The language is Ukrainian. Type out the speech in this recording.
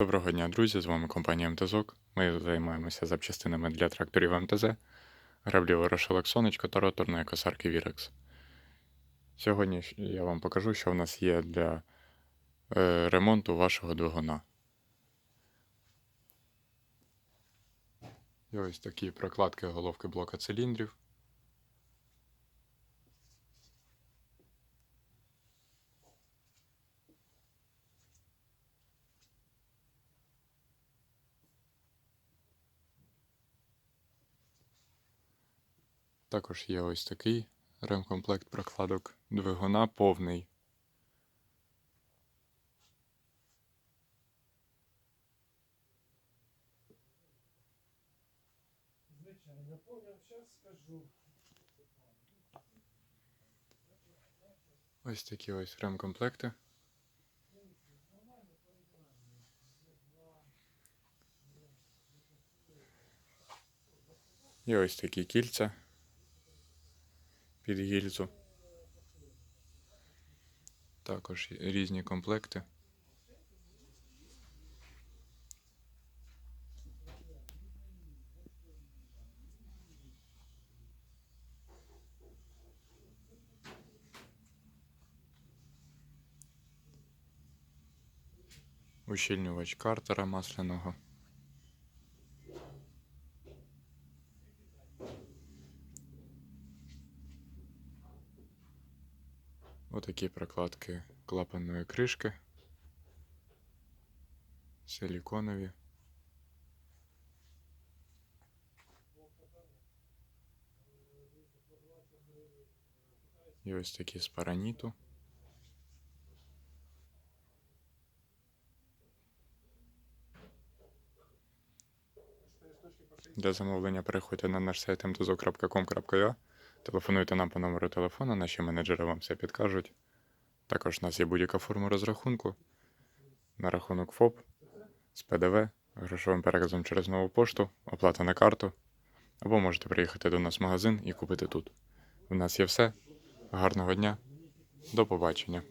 Доброго дня, друзі! З вами компанія МТЗОК. Ми займаємося запчастинами для тракторів МТЗ, граблі ворошилок сонечко та роторної косарки Вірекс. Сьогодні я вам покажу, що в нас є для е, ремонту вашого двигуна. І ось такі прокладки головки блока циліндрів. Також є ось такий ремкомплект прокладок двигуна повний. Звичайно, понял, сейчас скажу. Ось такі ось ремкомплекти. І ось такі кільця під гільзу. Також різні комплекти. Ущільнювач картера масляного. Отакі прокладки клапанної кришки. Силіконові. І ось такі з параніту. Для замовлення переходьте на наш сайт mtzo.com.ua, телефонуйте нам по номеру телефона, наші менеджери вам все підкажуть. Також у нас є будь-яка форма розрахунку на рахунок ФОП з ПДВ, грошовим переказом через нову пошту, оплата на карту. Або можете приїхати до нас в магазин і купити тут. У нас є все. Гарного дня. До побачення.